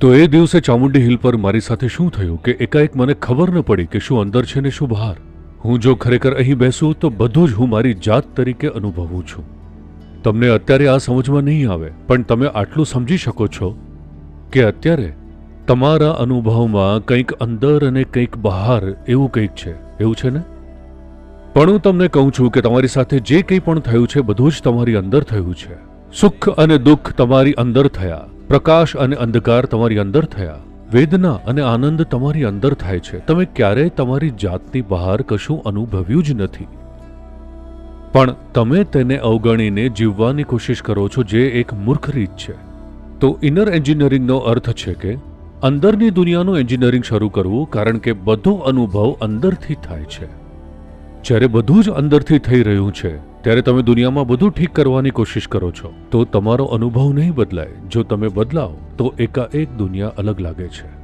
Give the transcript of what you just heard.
તો એ દિવસે ચામુંડી હિલ પર મારી સાથે શું થયું કે એકાએક મને ખબર ન પડી કે શું અંદર છે ને શું બહાર? હું જો ખરેખર અહીં બેસું તો બધું જ હું મારી જાત તરીકે અનુભવું છું. તમને અત્યારે આ સમજમાં નહીં આવે, પણ તમે આટલું સમજી શકો છો કે અત્યારે તમારા અનુભવમાં કંઈક અંદર અને કંઈક બહાર એવું કંઈક છે. એવું છે ને? પણ હું તમને કહું છું કે તમારી સાથે જે કંઈ પણ થયું છે બધું જ તમારી અંદર થયું છે. સુખ અને દુઃખ તમારી અંદર થયા, પ્રકાશ અને અંધકાર તમારી અંદર થયા, વેદના અને આનંદ તમારી અંદર થાય છે. તમે ક્યારેય તમારી જાતની બહાર કશું અનુભવ્યું જ નથી. પણ તમે તેને અવગણીને જીવવાની કોશિશ કરો છો, જે એક મૂર્ખ રીત છે. તો ઇનર એન્જિનિયરિંગનો અર્થ છે કે, અંદરની દુનિયાનું એન્જિનિયરિંગ શરૂ કરવું કારણ કે બધો અનુભવ અંદરથી થાય છે. જ્યારે બધું જ અંદરથી થઈ રહ્યું છે ત્યારે તમે દુનિયામાં બધું ઠીક કરવાની કોશિશ કરો છો. તો તમારો અનુભવ નહીં બદલાય. જો તમે બદલાવ, તો એકાએક દુનિયા અલગ લાગે છે.